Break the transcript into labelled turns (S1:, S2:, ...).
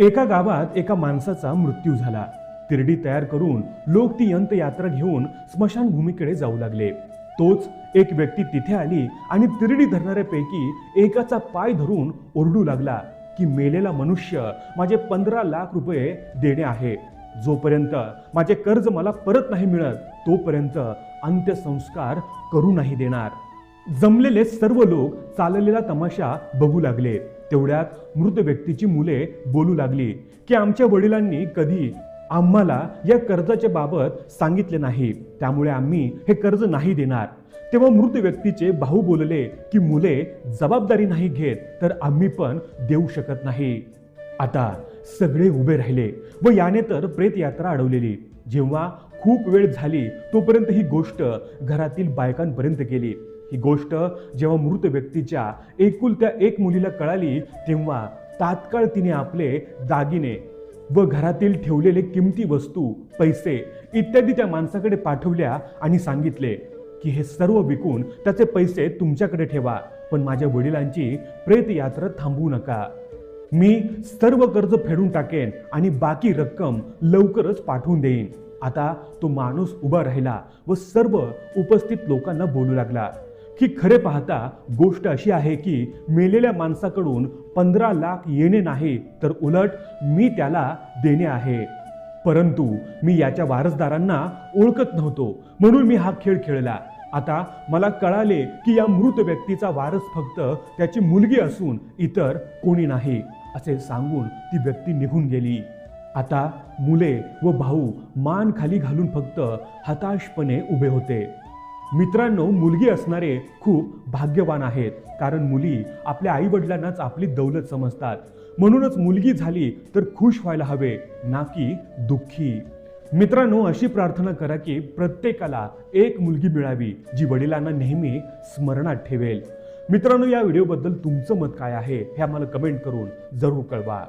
S1: एका गावात एका माणसाचा मृत्यू झाला. तिरडी तयार करून लोक ती यंत्रयात्रा घेऊन स्मशानभूमीकडे जाऊ लागले. तोच एक व्यक्ती तिथे आली आणि तिरडी धरणाऱ्यापैकी एकाचा पाय धरून ओरडू लागला की मेलेला मनुष्य माझे पंधरा लाख रुपये देणे आहे. जोपर्यंत माझे कर्ज मला परत नाही मिळत तोपर्यंत अंत्यसंस्कार करू नाही देणार. जमलेले सर्व लोक चाललेला तमाशा बघू लागले. तेवढ्यात मृत व्यक्तीची मुले बोलू लागली की आमच्या वडिलांनी कधी आम्हाला या कर्जाच्या बाबत सांगितले नाही. त्यामुळे आम्ही हे कर्ज नाही देणार. तेव्हा मृत व्यक्तीचे भाऊ बोलले की मुले जबाबदारी नाही घेत तर आम्ही पण देऊ शकत नाही. आता सगळे उभे राहिले व याने तर प्रेत यात्रा अडवलेली. जेव्हा खूप वेळ झाली तोपर्यंत ही गोष्ट घरातील बायकांपर्यंत गेली. ही गोष्ट जेव्हा मृत व्यक्तीच्या एकुलत्या एक मुलीला कळाली तेव्हा तात्काळ तिने आपले दागिने व घरातील ठेवलेले किमती वस्तू पैसे इत्यादी त्या माणसाकडे पाठवल्या आणि सांगितले की हे सर्व विकून त्याचे पैसे तुमच्याकडे ठेवा पण माझ्या वडिलांची प्रेतयात्रा थांबवू नका. मी सर्व कर्ज फेडून टाकेन आणि बाकी रक्कम लवकरच पाठवून देईन. आता तो माणूस उभा राहिला व सर्व उपस्थित लोकांना बोलू लागला. की खरे पाहता गोष्ट अशी आहे की मेलेल्या माणसाकडून पंधरा लाख येणे नाही तर उलट मी त्याला देणे आहे. परंतु मी याच्या वारसदारांना ओळखत नव्हतो म्हणून मी हा खेळ खेळला. आता मला कळाले की या मृत व्यक्तीचा वारस फक्त त्याची मुलगी असून इतर कोणी नाही असे सांगून ती व्यक्ती निघून गेली. आता मुले व भाऊ मान खाली घालून फक्त हताशपणे उभे होते. मित्रांनो मुलगी असणारे खूप भाग्यवान आहेत. कारण मुली आपल्या आई वडिलांनाच आपली दौलत समजतात. म्हणूनच मुलगी झाली तर खुश व्हायला हवे ना की दुःखी. मित्रांनो अशी प्रार्थना करा की प्रत्येकाला एक मुलगी मिळावी जी वडिलांना नेहमी स्मरणात ठेवेल. मित्रांनो या व्हिडिओबद्दल तुमचं मत काय आहे हे आम्हाला कमेंट करून जरूर कळवा.